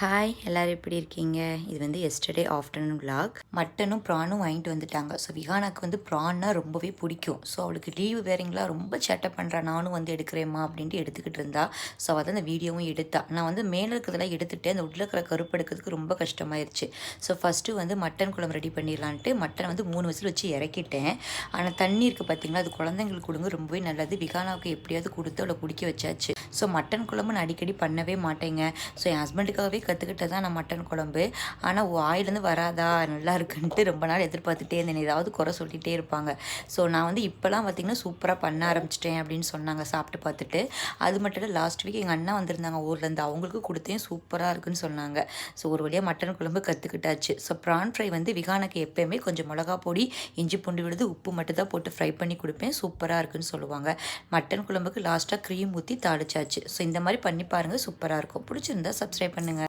Hi எல்லோரும் எப்படி இருக்கீங்க? இது வந்து எஸ்டர்டே ஆஃப்டர்நூன் விளாக் மட்டனும் ப்ரானும் வாங்கிட்டு வந்துட்டாங்க. ஸோ விகானாக்கு வந்து ப்ரான்னா ரொம்பவே பிடிக்கும். ஸோ அவளுக்கு லீவு வேறீங்களா? ரொம்ப சேட்டை பண்ணுறா நானும் வந்து எடுக்கிறேம்மா அப்படின்ட்டு எடுத்துக்கிட்டு இருந்தா. ஸோ அதை அந்த வீடியோவும் எடுத்தா. நான் வந்து மேலே இருக்கிறதெல்லாம் எடுத்துகிட்டேன் அந்த உள்ள இருக்கிற கருப்பு எடுக்கிறதுக்கு ரொம்ப கஷ்டமாயிருச்சு. ஸோ ஃபஸ்ட்டு வந்து மட்டன் குழம்பு ரெடி பண்ணிடலான்ட்டு மட்டனை வந்து மூணு வயசில் வச்சு இறக்கிட்டேன். ஆனால் தண்ணி இருக்குது பார்த்தீங்களா அது குழந்தைங்களுக்கு கொடுங்க. ரொம்பவே நல்லது. விகானாவுக்கு எப்படியாவது கொடுத்து அவளை குடிக்க வச்சாச்சு. ஸோ மட்டன் குழம்பு நான் அடிக்கடி பண்ணவே மாட்டேங்க. ஸோ என் ஹஸ்பண்டுக்காகவே கற்றுக்கிட்டது தான் நான் மட்டன் குழம்பு. ஆனால் வாயிலேருந்து வராதா? நல்லா இருக்குன்ட்டு ரொம்ப நாள் எதிர்பார்த்துட்டே இருந்தேன். ஏதாவது குறை சொல்லிகிட்டே இருப்பாங்க. ஸோ நான் வந்து இப்போலாம் பார்த்திங்கன்னா சூப்பராக பண்ண ஆரம்பிச்சிட்டேன் அப்படின்னு சொன்னாங்க சாப்பிட்டு பார்த்துட்டு. அது மட்டும் இல்லை லாஸ்ட் வீக் எங்கள் அண்ணா வந்திருந்தாங்க ஊர்லேருந்து அவங்களுக்கு கொடுத்தேன் சூப்பராக இருக்குன்னு சொன்னாங்க. ஸோ ஒரு வழியாக மட்டன் குழம்பு கற்றுக்கிட்டாச்சு ஸோ ப்ரான் ஃப்ரை வந்து விகானுக்கு எப்போயுமே கொஞ்சம் மிளகா பொடி இஞ்சி பூண்டு விழுது உப்பு மட்டும் தான் போட்டு ஃப்ரை பண்ணி கொடுப்பேன். சூப்பராக இருக்குன்னு சொல்லுவாங்க. மட்டன் குழம்புக்கு லாஸ்ட்டாக க்ரீம் ஊற்றி தாளிச்சாச்சு. ஸோ இந்த மாதிரி பண்ணி பாருங்கள் சூப்பராக இருக்கும். பிடிச்சிருந்தா சப்ஸ்கிரைப் பண்ணுங்கள்